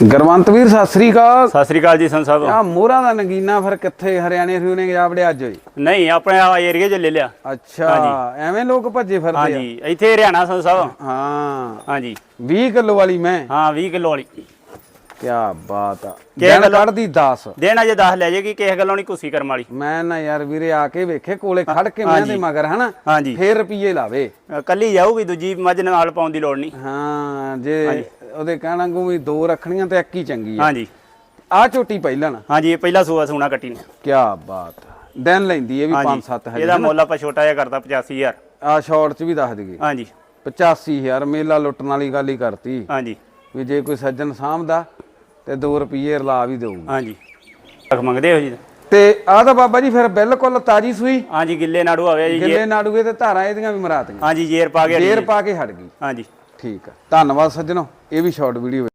ਗਰਵੰਤ ਵੀਰ ਸਤਿ ਸ੍ਰੀ ਅਕਾਲ। ਸਤਿ ਸ੍ਰੀ ਅਕਾਲ ਜੀ ਸੰਤ ਸਾਹਿਬ। ਆ ਮੋਹਰਾ ਦਾ ਨਗੀਨਾ ਫਿਰ ਕਿੱਥੇ? ਹਰਿਆਣੇ ਹਰਿਆਣੇ ਜਾਵੜੇ ਅੱਜ ਹੋਈ ਨਹੀਂ ਆਪਣੇ ਆ ਏਰੀਆ 'ਚ ਲੈ ਲਿਆ। ਅੱਛਾ ਐਵੇਂ ਲੋਕ ਭੱਜੇ ਫਿਰਦੇ ਆ। ਹਾਂਜੀ ਇੱਥੇ ਹਰਿਆਣਾ ਸੰਤ ਸਾਹਿਬ। ਹਾਂ। ਹਾਂਜੀ। 20 ਕਿਲੋ ਵਾਲੀ ਮੈਂ। ਹਾਂ 20 ਕਿਲੋ ਵਾਲੀ। ਕੀ ਬਾਤ ਆ। ਦਿਨ? ਕੱਢਦੀ 10 ਦੇਣਾ ਜੇ 10 ਲੈ ਜਾਏਗੀ ਕਿਸੇ ਗੱਲੋਂ ਨਹੀਂ ਕੁਸੀ ਕਰਮ ਵਾਲੀ। ਮੈਂ ਨਾ ਯਾਰ ਵੀਰੇ ਆ ਕੇ ਵੇਖੇ ਕੋਲੇ ਖੜ ਕੇ ਮੈਂ ਦੇ ਮਗਰ ਹਨਾ? ਫੇਰ ਰੁਪਈਏ ਲਾਵੇ। ਕੱਲੀ ਜਾਊਗੀ ਦੂਜੀ ਮੱਝ ਨਾਲ ਪਾਉਣ ਦੀ ਲੋੜ ਨਹੀਂ ਹਾਂ ਜੇ ਉਹਦੇ ਕਹਿਣਾ ਕੋ ਵੀ ਦੋ ਰੱਖਣੀਆਂ ਤੇ ਇੱਕ ਹੀ ਚੰਗੀ ਆ। ਹਾਂਜੀ। ਆ ਝੋਟੀ ਪਹਿਲਾਂ ਨਾ। ਹਾਂਜੀ ਇਹ ਪਹਿਲਾ ਸੂਆ ਸੂਣਾ ਕੱਟੀ ਨੇ। ਕੀ ਬਾਤ। ਆ। ਦਿਨ ਲੈਂਦੀ ਇਹ ਵੀ 5-7 ਹੈ ਇਹਦਾ ਮੁੱਲ ਆਪਾਂ ਛੋਟਾ ਜਿਹਾ ਕਰਦਾ 85000 ਆ ਸ਼ਾਰਟ ਚ ਵੀ ਦੱਸ ਦਈਏ। ਹਾਂਜੀ। 85000 ਮੇਲਾ ਲੁੱਟਣ ਵਾਲੀ ਗੱਲ ਹੀ ਕਰਤੀ। ਹਾਂਜੀ। ਵੀ ਜੇ ਕੋਈ ਸੱਜਣ ਸਾਂਭਦਾ ਤੇ 2 ਰੁਪਏ ਰਲਾ ਵੀ ਦੇਊ ਹਾਂਜੀ। ਤੱਕ ਮੰਗਦੇ ਹੋ ਜੀ? ਤੇ ਆਹ ਤਾਂ ਬਾਬਾ ਜੀ ਫਿਰ ਬਿਲਕੁਲ ਤਾਜੀ ਸੂਈ। ਹਾਂਜੀ ਗਿੱਲੇ ਨਾੜੂ ਆਵੇ ਜੀ ਗਿੱਲੇ ਨਾੜੂਏ ਤੇ ਧਾਰਾਂ ਇਹਦੀਆਂ ਵੀ ਮਰਾਤੀਆਂ। ਹਾਂਜੀ ਜੇਰ ਪਾ ਕੇ ਜੇਰ ਪਾ ਕੇ ਹਟ ਗਈ। ਹਾਂਜੀ। ਠੀਕ ਆ। ਧੰਨਵਾਦ ਸੱਜਣੋ ਇਹ ਵੀ ਸ਼ਾਰਟ ਵੀਡੀਓ